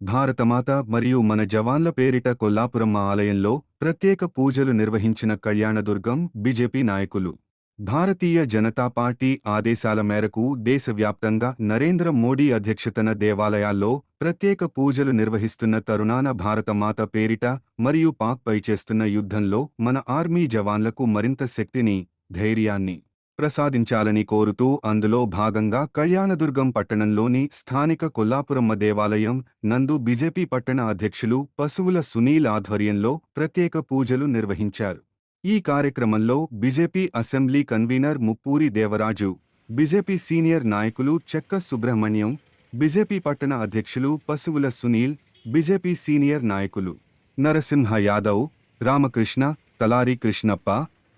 భారతమాత మరియు మన జవాన్ల పేరిట కొల్లాపురమ్మ ఆలయంలో ప్రత్యేక పూజలు నిర్వహించిన కళ్యాణదుర్గం బీజేపీ నాయకులు. భారతీయ జనతా పార్టీ ఆదేశాల మేరకు దేశవ్యాప్తంగా నరేంద్ర మోడీ అధ్యక్షతన దేవాలయాల్లో ప్రత్యేక పూజలు నిర్వహిస్తున్న తరుణాన భారతమాత పేరిట మరియు పాక్పై చేస్తున్న యుద్ధంలో మన ఆర్మీ జవాన్లకు మరింత శక్తిని ధైర్యాన్ని ప్రసాదించాలని కోరుతూ అందులో భాగంగా కళ్యాణదుర్గం పట్టణంలోని స్థానిక కొల్లాపురమ్మ దేవాలయం నందు బీజేపీ పట్టణ అధ్యక్షులు పశువుల సునీల్ ఆధ్వర్యంలో ప్రత్యేక పూజలు నిర్వహించారు. ఈ కార్యక్రమంలో BJP assembly convener Muppuri Devaraju BJP senior నాయకులు చెక్క సుబ్రహ్మణ్యం బీజేపీ పట్టణ అధ్యక్షులు పశువుల సునీల్ బీజేపీ సీనియర్ నాయకులు నరసింహ యాదవ్ రామకృష్ణ తలారి కృష్ణప్ప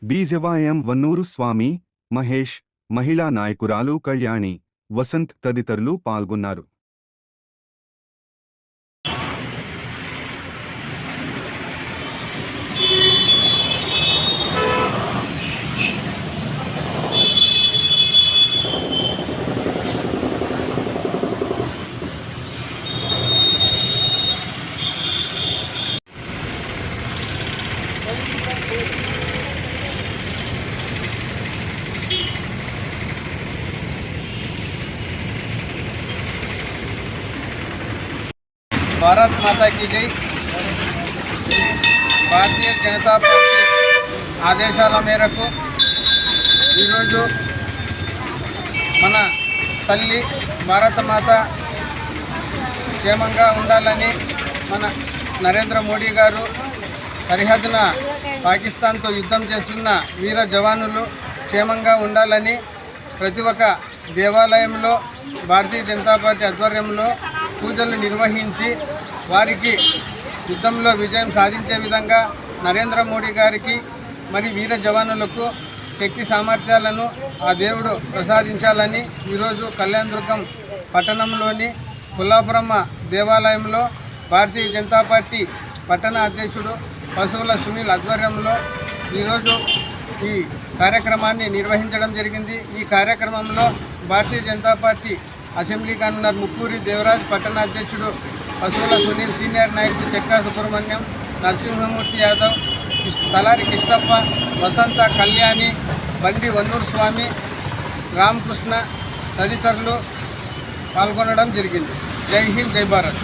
బీజవాయం వన్నూరు స్వామి మహేష్ మహిళా నాయకురాలు కళ్యాణి వసంత్ తదితరులు పాల్గొన్నారు. భారత్ మాతా జై భారతీయ జనతా పార్టీ ఆదేశాల మేరకు ఈరోజు మన తల్లి భారతమాత క్షేమంగా ఉండాలని మన నరేంద్ర మోడీ గారు సరిహద్దున పాకిస్తాన్తో యుద్ధం చేస్తున్న వీర జవానులు క్షేమంగా ఉండాలని ప్రతి ఒక్క దేవాలయంలో భారతీయ జనతా పార్టీ ఆధ్వర్యంలో పూజలు నిర్వహించి వారికి యుద్ధంలో విజయం సాధించే విధంగా నరేంద్ర మోడీ గారికి మరి వీర జవానులకు శక్తి సామర్థ్యాలను ఆ దేవుడు ప్రసాదించాలని ఈరోజు కళ్యాణదుర్గం పట్టణంలోని కుల్లాపురమ్మ దేవాలయంలో భారతీయ జనతా పార్టీ పట్టణ అధ్యక్షుడు పశువుల సునీల్ ఆధ్వర్యంలో ఈరోజు ఈ కార్యక్రమాన్ని నిర్వహించడం జరిగింది. ఈ కార్యక్రమంలో Bharatiya Janata party assembly convener Muppuri Devaraj పట్టణ అధ్యక్షుడు పశువుల సునీల్ సీనియర్ నాయకుడు చక్రా సుబ్రహ్మణ్యం నరసింహమూర్తి యాదవ్ తలారి కిష్టప్ప వసంత కళ్యాణి బండి వన్నూరు స్వామి రామకృష్ణ తదితరులు పాల్గొనడం జరిగింది. జై హింద్ జై భారత్.